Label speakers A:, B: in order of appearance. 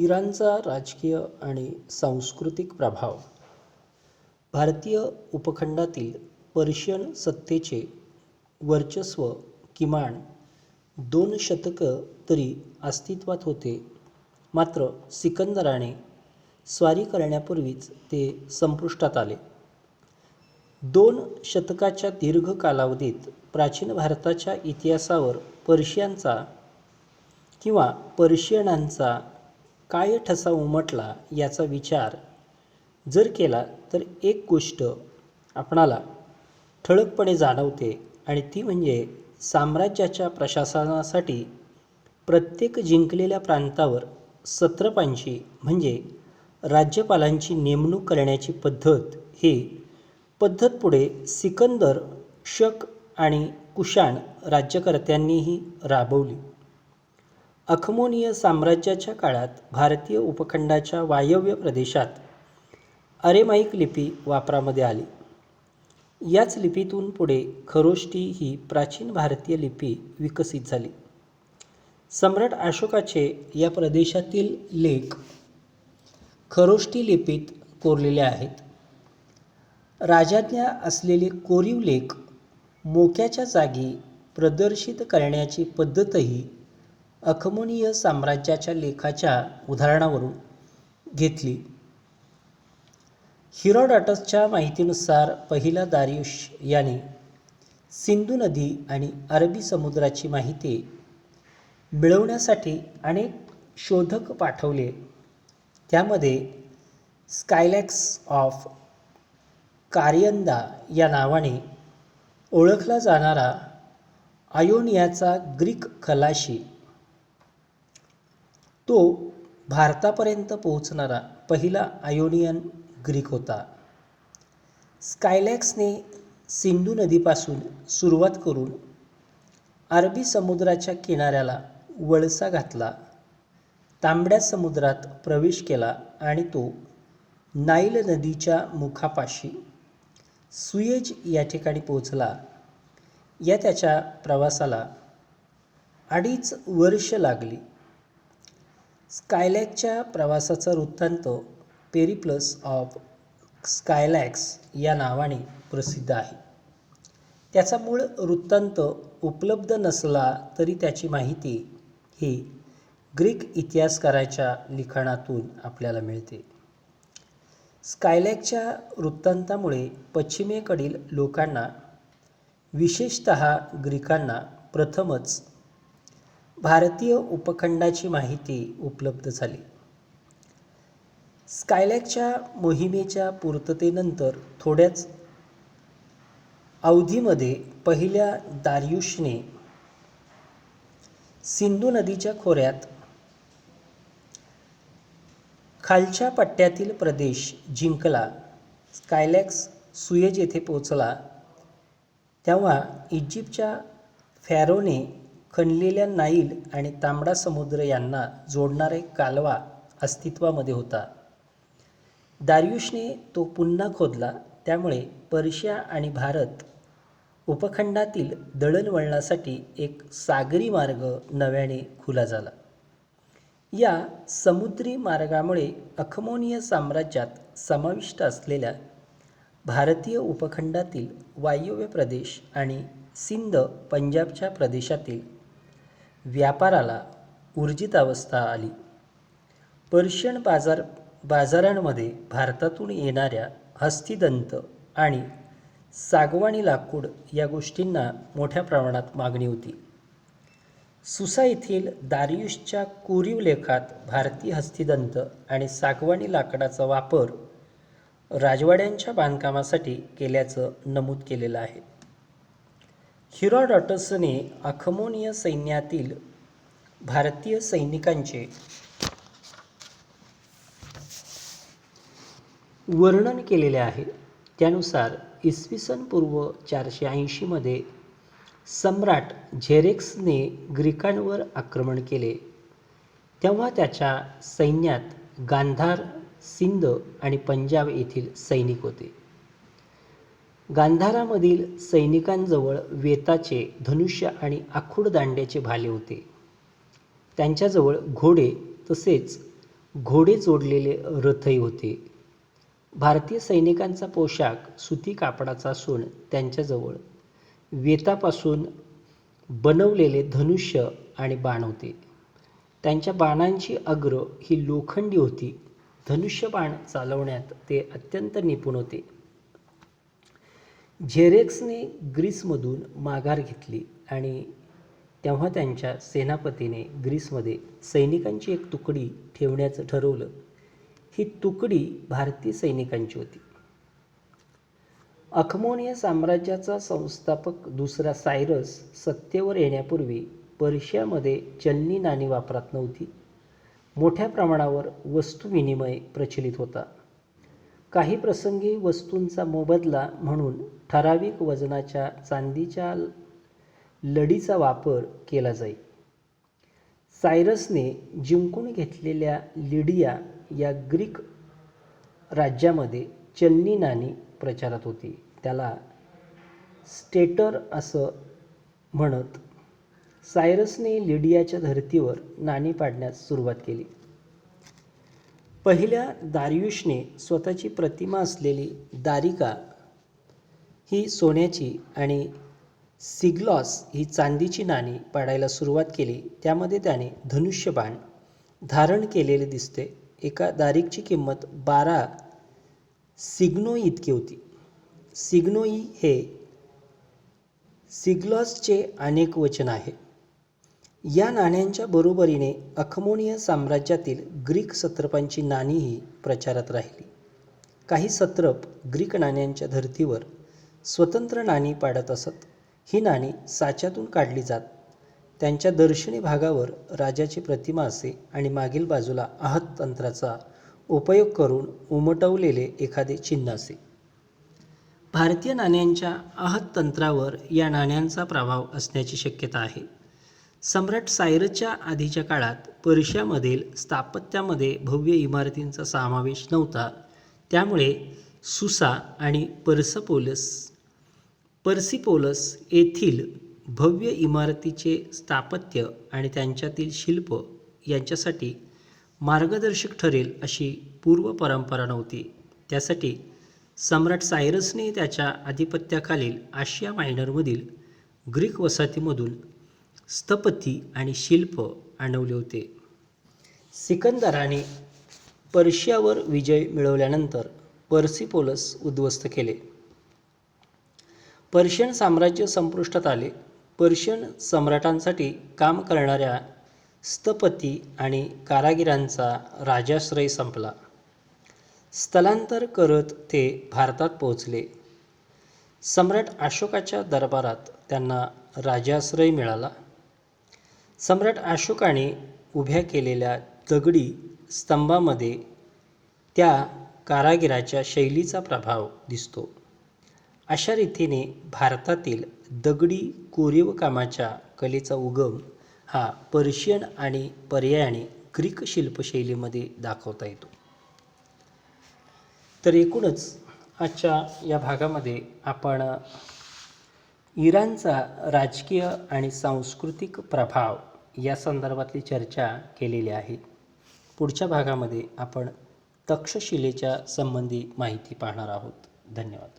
A: इराणचा राजकीय आणि सांस्कृतिक प्रभाव. भारतीय उपखंडातील पर्शियन सत्तेचे वर्चस्व किमान दोन शतकं तरी अस्तित्वात होते. मात्र सिकंदराने स्वारी करण्यापूर्वीच ते संपुष्टात आले. दोन शतकाच्या दीर्घ कालावधीत प्राचीन भारताच्या इतिहासावर पर्शियांचा किंवा पर्शियनांचा काय ठसा उमटला याचा विचार जर केला तर एक गोष्ट आपणाला ठळकपणे जाणवते आणि ती म्हणजे साम्राज्याच्या प्रशासनासाठी प्रत्येक जिंकलेल्या प्रांतावर सत्रपांची म्हणजे राज्यपालांची नेमणूक करण्याची पद्धत ही पद्धत पुढे सिकंदर शक आणि कुशाण राज्यकर्त्यांनीही राबवली. अखमोनीय साम्राज्याच्या काळात भारतीय उपखंडाच्या वायव्य प्रदेशात अरेमाईक लिपी वापरामध्ये आली. याच लिपीतून पुढे खरोष्टी ही प्राचीन भारतीय लिपी विकसित झाली. सम्राट अशोकाचे या प्रदेशातील लेख खरोष्टी लिपीत कोरलेले आहेत. राजाज्ञा असलेले कोरीव लेख मोक्याच्या जागी प्रदर्शित करण्याची पद्धतही अखमोनीय साम्राज्याच्या लेखाच्या उदाहरणावरून घेतली. हिरोडॉटसच्या माहितीनुसार पहिला दारियुष याने सिंधू नदी आणि अरबी समुद्राची माहिती मिळवण्यासाठी अनेक शोधक पाठवले. त्यामध्ये स्कायलॅक्स ऑफ कार्यंदा या नावाने ओळखला जाणारा आयोनियाचा ग्रीक खलाशी तो भारतापर्यंत पोहोचणारा पहिला आयोनियन ग्रीक होता. स्कायलॅक्सने सिंधू नदीपासून सुरुवात करून अरबी समुद्राच्या किनाऱ्याला वळसा घातला तांबड्या समुद्रात प्रवेश केला आणि तो नाईल नदीच्या मुखापाशी सुएज या ठिकाणी पोहोचला. या त्याच्या प्रवासाला अडीच वर्ष लागली. स्कायलॅकच्या प्रवासाचा वृत्तांत पेरिप्लस ऑफ स्कायलॅक्स या नावाने प्रसिद्ध आहे. त्याचा मूळ वृत्तांत उपलब्ध नसला तरी त्याची माहिती ही ग्रीक इतिहासकाराच्या लिखाणातून आपल्याला मिळते. स्कायलॅकच्या वृत्तांतामुळे पश्चिमेकडील लोकांना विशेषत ग्रीकांना प्रथमच भारतीय उपखंडाची माहिती उपलब्ध झाली. स्कायलॅकच्या मोहिमेच्या पूर्ततेनंतर थोड्याच अवधीमध्ये पहिल्या दार्युषने सिंधू नदीच्या खोऱ्यात खालच्या पट्ट्यातील प्रदेश जिंकला. स्कायलॅक्स सुएज येथे पोचला तेव्हा इजिप्तच्या फॅरोने खणलेल्या नाईल आणि तांबडा समुद्र यांना जोडणारा एक कालवा अस्तित्वामध्ये होता. दार्युषने तो पुन्हा खोदला त्यामुळे पर्शिया आणि भारत उपखंडातील दळणवळणासाठी एक सागरी मार्ग नव्याने खुला झाला. या समुद्री मार्गामुळे अखमोनीय साम्राज्यात समाविष्ट असलेल्या भारतीय उपखंडातील वायव्य प्रदेश आणि सिंध पंजाबच्या प्रदेशातील व्यापाराला ऊर्जित अवस्था आली. पर्शियन बाजार बाजारांमध्ये भारतातून येणाऱ्या हस्तिदंत आणि सागवानी लाकूड या गोष्टींना मोठ्या प्रमाणात मागणी होती. सुसा येथील दारियुशच्या कोरीव लेखात भारतीय हस्तिदंत आणि सागवानी लाकडाचा वापर राजवाड्यांच्या बांधकामासाठी केल्याचं नमूद केलेलं आहे. हिरॉडॉटसने अखमोनिय सैन्यातील भारतीय सैनिकांचे वर्णन केलेले आहे. त्यानुसार इसवी सन पूर्व चारशे ऐंशीमध्ये सम्राट झेरेक्सने ग्रीकांवर आक्रमण केले. तेव्हा त्याच्या सैन्यात गांधार सिंध आणि पंजाब येथील सैनिक होते. गांधारामधील सैनिकांजवळ वेताचे धनुष्य आणि आखूड दांड्याचे भाले होते. त्यांच्याजवळ घोडे तसेच घोडे जोडलेले रथही होते. भारतीय सैनिकांचा पोशाख सुती कापडाचा असून त्यांच्याजवळ वेतापासून बनवलेले धनुष्य आणि बाण होते. त्यांच्या बाणांची अग्र ही लोखंडी होती. धनुष्य बाण चालवण्यात ते अत्यंत निपुण होते. झेरेक्सने ग्रीसमधून माघार घेतली आणि तेव्हा त्यांच्या सेनापतीने ग्रीसमध्ये सैनिकांची एक तुकडी ठेवण्याचं ठरवलं. ही तुकडी भारतीय सैनिकांची होती. अखमोनिया साम्राज्याचा संस्थापक दुसरा सायरस सत्तेवर येण्यापूर्वी पर्शियामध्ये चलनी नाणी वापरात नव्हती. मोठ्या प्रमाणावर वस्तू विनिमय प्रचलित होता. काही प्रसंगी वस्तूंचा मोबदला म्हणून ठराविक वजनाच्या चांदीच्या लढीचा वापर केला जाई. सायरसने जिंकून घेतलेल्या लिडिया या ग्रीक राज्यामध्ये चलनी नाणी प्रचारात होती. त्याला स्टेटर असं म्हणत सायरसने लिडियाच्या धर्तीवर नाणी पाडण्यास सुरुवात केली. पहिल्या दारियुषने स्वतःची प्रतिमा असलेली दारिका ही सोन्याची आणि सिग्लॉस ही चांदीची नाणी पाडायला सुरुवात केली. त्यामध्ये त्याने धनुष्यबाण धारण केलेले दिसते. एका दारिकची किंमत बारा सिग्नोई इतकी होती. सिग्नोई हे सिग्लॉसचे अनेक वचन आहे. या नाण्यांच्या बरोबरीने अखमोनिया साम्राज्यातील ग्रीक सत्रपांची नाणीही प्रचारात राहिली. काही सत्रप ग्रीक नाण्यांच्या धर्तीवर स्वतंत्र नाणी पाडत असत. ही नाणी साच्यातून काढली जात. त्यांच्या दर्शनी भागावर राजाची प्रतिमा असे आणि मागील बाजूला आहत तंत्राचा उपयोग करून उमटवलेले एखादे चिन्ह असे. भारतीय नाण्यांच्या आहत तंत्रावर या नाण्यांचा प्रभाव असण्याची शक्यता आहे. सम्राट सायरसच्या आधीच्या काळात पर्शियामधील स्थापत्यामध्ये भव्य इमारतींचा समावेश नव्हता. त्यामुळे सुसा आणि पर्सपोलस पर्सिपोलस येथील भव्य इमारतीचे स्थापत्य आणि त्यांच्यातील शिल्प यांच्यासाठी मार्गदर्शक ठरेल अशी पूर्व परंपरा नव्हती. त्यासाठी सम्राट सायरसने त्याच्या आधिपत्याखालील आशिया मायनरमधील ग्रीक वसाहतीमधून स्थपती आणि शिल्प आणवले होते. सिकंदराने पर्शियावर विजय मिळवल्यानंतर पर्सिपोलस उद्ध्वस्त केले. पर्शियन साम्राज्य संपुष्टात आले. पर्शियन सम्राटांसाठी काम करणाऱ्या स्थपती आणि कारागिरांचा राजाश्रय संपला. स्थलांतर करत ते भारतात पोहोचले. सम्राट अशोकाच्या दरबारात त्यांना राजाश्रय मिळाला. सम्राट अशोकाने उभ्या केलेल्या दगडी स्तंभामध्ये त्या कारागिराच्या शैलीचा प्रभाव दिसतो. अशा रीतीने भारतातील दगडी कोरीव कामाच्या कलेचा उगम हा पर्शियन आणि पर्यायाने ग्रीक शिल्पशैलीमध्ये दाखवता येतो. तर एकूणच आजच्या या भागामध्ये आपण इराणचा राजकीय आणि सांस्कृतिक प्रभाव या संदर्भातली चर्चा केलेली आहे. पुढच्या भागामध्ये आपण तक्षशिलेच्या संबंधी माहिती पाहणार आहोत. धन्यवाद.